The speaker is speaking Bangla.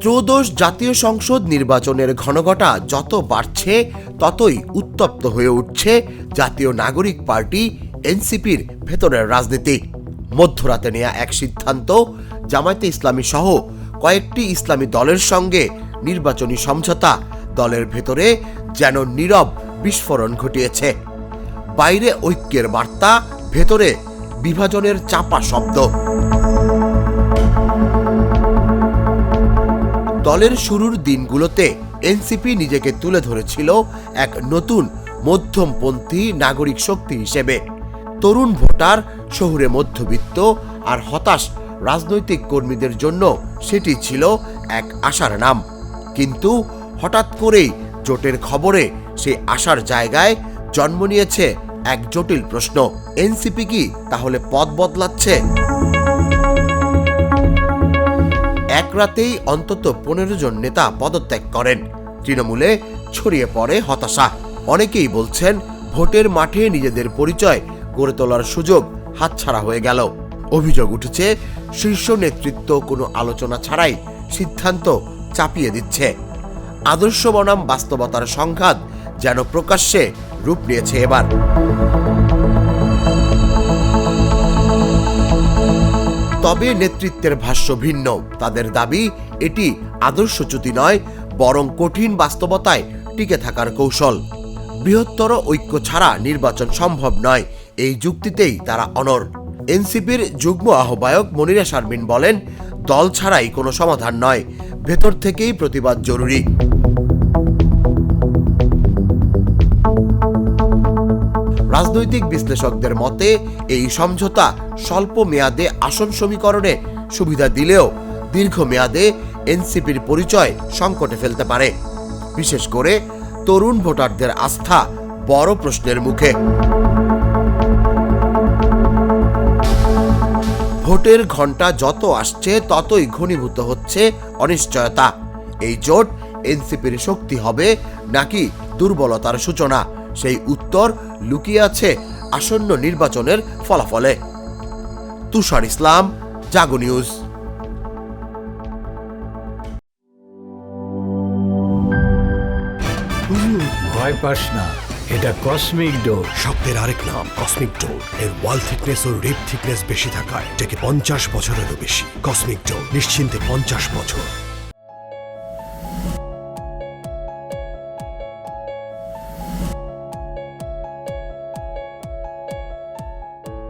ত্রয়োদশ জাতীয় সংসদ নির্বাচনের ঘনঘটা যত বাড়ছে, ততই উত্তপ্ত হয়ে উঠছে জাতীয় নাগরিক পার্টি, এনসিপির ভেতরের রাজনীতি। মধ্যরাতে নেয়া এক সিদ্ধান্ত, জামায়াতে ইসলামী সহ কয়েকটি ইসলামী দলের সঙ্গে নির্বাচনী সমঝোতা দলের ভেতরে যেন নীরব বিস্ফোরণ ঘটিয়েছে। বাইরে ঐক্যের বার্তা, ভেতরে বিভাজনের চাপা শব্দ। দলের শুরুর দিনগুলোতে এনসিপি নিজেকে তুলে ধরেছিল এক নতুন মধ্যমপন্থী নাগরিক শক্তি হিসেবে। তরুণ ভোটার, শহুরে মধ্যবিত্ত আর হতাশ রাজনৈতিক কর্মীদের জন্য সেটি ছিল এক আশার নাম। কিন্তু হঠাৎ করেই জোটের খবরে সেই আশার জায়গায় জন্ম নিয়েছে এক জটিল প্রশ্ন। এনসিপি কি তাহলে পথ বদলাচ্ছে? এক রাতেই অন্তত পনেরো জন নেতা পদত্যাগ করেন। তৃণমূলে ছড়িয়ে পড়ে হতাশা। অনেকেই বলছেন, ভোটের মাঠে নিজেদের পরিচয় গড়ে তোলার সুযোগ হাতছাড়া হয়ে গেল। অভিযোগ উঠেছে, শীর্ষ নেতৃত্ব কোনো আলোচনা ছাড়াই সিদ্ধান্ত চাপিয়ে দিচ্ছে। আদর্শ বনাম বাস্তবতার সংঘাত যেন প্রকাশ্যে রূপ নিয়েছে এবার। তবে নেতৃত্বের ভাষ্য ভিন্ন। তাদের দাবি, এটি আদর্শচ্যুতি নয়, বরং কঠিন বাস্তবতায় টিকে থাকার কৌশল। বৃহত্তর ঐক্য ছাড়া নির্বাচন সম্ভব নয়, এই যুক্তিতেই তারা অনর এনসিপির যুগ্ম আহ্বায়ক মনিরা শারমিন বলেন, দল ছাড়াই কোনো সমাধান নয়, ভেতর থেকেই প্রতিবাদ জরুরি। রাজনৈতিক বিশ্লেষকদের মতে, এই সমঝোতা স্বল্প মেয়াদে আসন সমীকরণে সুবিধা দিলেও দীর্ঘমেয়াদে এনসিপির পরিচয় সংকটে ফেলতে পারে। বিশেষ করে তরুণ ভোটারদের আস্থা বড় প্রশ্নের মুখে। ভোটের ঘণ্টা যত আসছে, ততই ঘনীভূত হচ্ছে অনিশ্চয়তা। এই জোট এনসিপির শক্তি হবে নাকি দুর্বলতার সূচনা? সেই উত্তর লুকিয়ে আছে আসন্ন নির্বাচনের ফলাফলে। তুষার ইসলাম জাগো নিউজ। ভয় পাস না এটা কসমিক শব্দের আরেক নাম কসমিক ডোর এর ওয়াল থিকনেস ও রিপ থিকনেস বেশি থাকায় এটাকে পঞ্চাশ বছরেরও বেশি। কসমিক ডোর নিশ্চিন্তে পঞ্চাশ বছর।